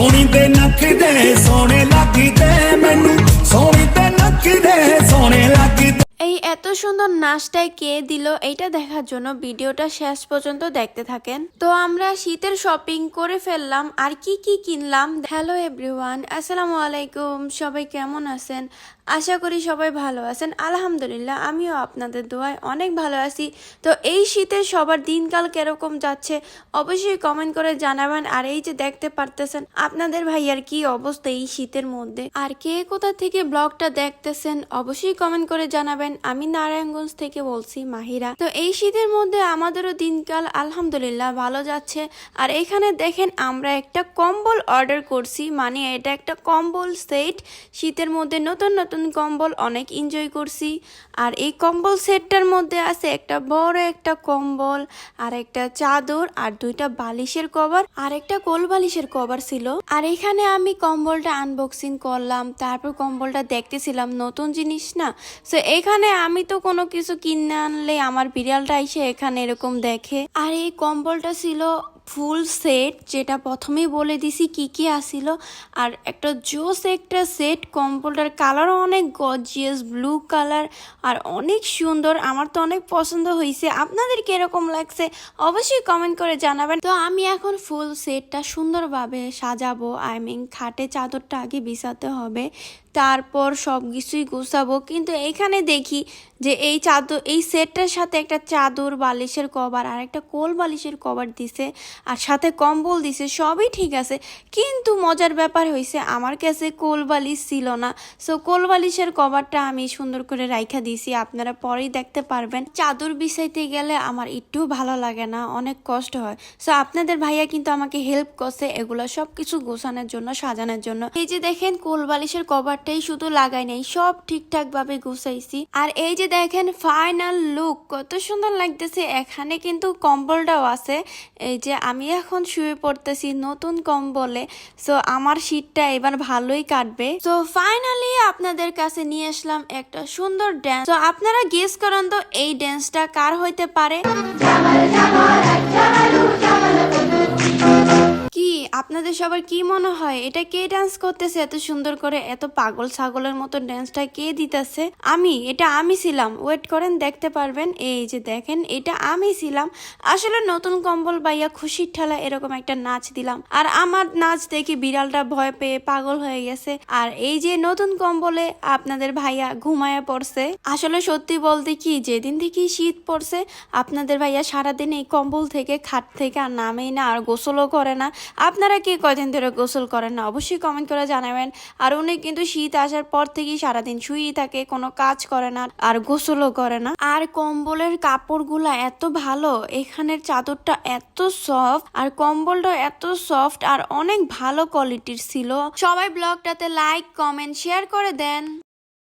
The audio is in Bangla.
ਸੋਹਣੀ ਤੇ ਨੱਕ ਦੇ ਸੋਹਣੇ ਲੱਗਦੇ ਮੈਨੂੰ ਸੋਹਣੀ ਤੇ ਨੱਕ ਦੇ এত সুন্দর নাচটায় কে দিল এইটা দেখার জন্য ভিডিওটা শেষ পর্যন্ত দেখতে থাকেন। তো আমরা শীতের শপিং করে ফেললাম আর কি কি কিনলাম। হ্যালো এভরিওয়ান আসসালামু আলাইকুম। সবাই কেমন আছেন? আশা করি সবাই ভালো আছেন। আলহামদুলিল্লাহ, আমিও আপনাদের দোয়ায় অনেক ভালো আছি। তো এই শীতে সবার দিনকাল কীরকম যাচ্ছে অবশ্যই কমেন্ট করে জানাবেন। আর এই যে দেখতে পারতেছেন, আপনাদের ভাইয়ার কি অবস্থা এই শীতের মধ্যে? আর কে কোথা থেকে ব্লগটা দেখতেছেন অবশ্যই কমেন্ট করে জানাবেন। আমি নারায়ণগঞ্জ থেকে বলছি, মাহিরা। তো এই শীতের মধ্যে আমাদেরও দিনকাল আলহামদুলিল্লাহ ভালো যাচ্ছে। আর এখানে দেখেন আমরা একটা কম্বল অর্ডার করছি। মানে এটা একটা কম্বল সেট শীতের মধ্যে নতুন নতুন কম্বল অনেক এনজয় করছি। আর এই কম্বল সেটটার মধ্যে আছে একটা বড় একটা কম্বল, আর একটা চাদর, আর দুইটা বালিশের কভার আর একটা কোল বালিশের কভার ছিল। আর এখানে আমি কম্বলটা আনবক্সিং করলাম। তারপর কম্বলটা দেখতেছিলাম নতুন জিনিস না। সো এখানে আমি তো কোনো কিছু কিনে আনলে আমার বিড়ালটা এসে এখানে এরকম দেখে। আর এই কম্বলটা ছিল ফুল সেট, যেটা প্রথমেই বলে দিছি কি কি আসিল আর একটা জোস একটা সেট, কম্বলটার কালারও অনেক গজিয়াস ব্লু কালার আর অনেক সুন্দর। আমার তো অনেক পছন্দ হয়েছে আপনাদের কীরকম লাগছে অবশ্যই কমেন্ট করে জানাবেন। তো আমি এখন ফুল সেটটা সুন্দরভাবে সাজাবো। আই মিন খাটে চাদরটা আগে বিছাতে হবে। তারপর সব কিছুই গুছাবো। কিন্তু এখানে দেখি যে এই চাদর, এই সেটটার সাথে একটা চাদর, বালিশের কভার আর একটা কোল বালিশের কভার দিছে আর সাথে কম্বল দিছে, সবই ঠিক আছে। কিন্তু মজার ব্যাপার হয়েছে আমার কাছে কোল বালিশ ছিল না। সো কোল বালিশের কভারটা আমি সুন্দর করে রাইখা দিছি আপনারা পরেই দেখতে পারবেন। চাদর বিছাইতে গেলে আমার একটু ভালো লাগে না, অনেক কষ্ট হয়। সো আপনাদের ভাইয়া কিন্তু আমাকে হেল্প করছে এগুলো সব কিছু গোছানোর জন্য, সাজানোর জন্য। এই যে দেখেন, কোল বালিশের কভারটাই শুধু লাগাই নাই, সব ঠিকঠাক ভাবে গুছাইছি। আর এই যে দেখেন ফাইনাল লুক কত সুন্দর লাগতেছে। এখানে কিন্তু কম্বলটাও আছে। এই যে আমি এখন শুয়ে পড়তেছি নতুন কম্বলে। সো আমার শীতটা এবার ভালোই কাটবে। তো ফাইনালি আপনাদের কাছে নিয়ে আসলাম একটা সুন্দর ড্যান্স তো আপনারা গেস করেন তো, এই ড্যান্সটা কার হইতে পারে? কি? আপনাদের সবার কি মনে হয়? এটা কে ডান্স করতেছে এত সুন্দর করে? এত পাগল ছাগলের মতো ডান্সটা কে দিতেছে? আমি, এটা আমি ছিলাম। ওয়েট করেন, দেখতে পারবেন। এই যে দেখেন, এটা আমি ছিলাম। আসলে নতুন কম্বল বাইয়া খুশির ঠেলা এরকম একটা নাচ দিলাম। আর আমার নাচ দেখে বিড়ালটা ভয় পেয়ে পাগল হয়ে গেছে। আর এই যে নতুন কম্বলে আপনাদের ভাইয়া ঘুমায়া পড়ছে। আসলে সত্যি বলতে কি, যেদিন থেকে শীত পড়ছে, আপনাদের ভাইয়া সারাদিন এই কম্বল থেকে, খাট থেকে আর নামেই না, আর গোসলও করে না। আপনারা কি কদিন ধরে গোসল করেন না? অবশ্যই কমেন্ট করে জানাবেন। আর উনি কিন্তু শীত আসার পর থেকেই সারাদিন শুয়েই থাকে, কোনো কাজ করে না আর গোসলও করে না। আর কম্বলের কাপড়গুলা এত ভালো, এখানের চাদরটা এত সফট আর কম্বলটা এত সফট আর অনেক ভালো কোয়ালিটির ছিল। সবাই ব্লগটাতে লাইক কমেন্ট শেয়ার করে দেন।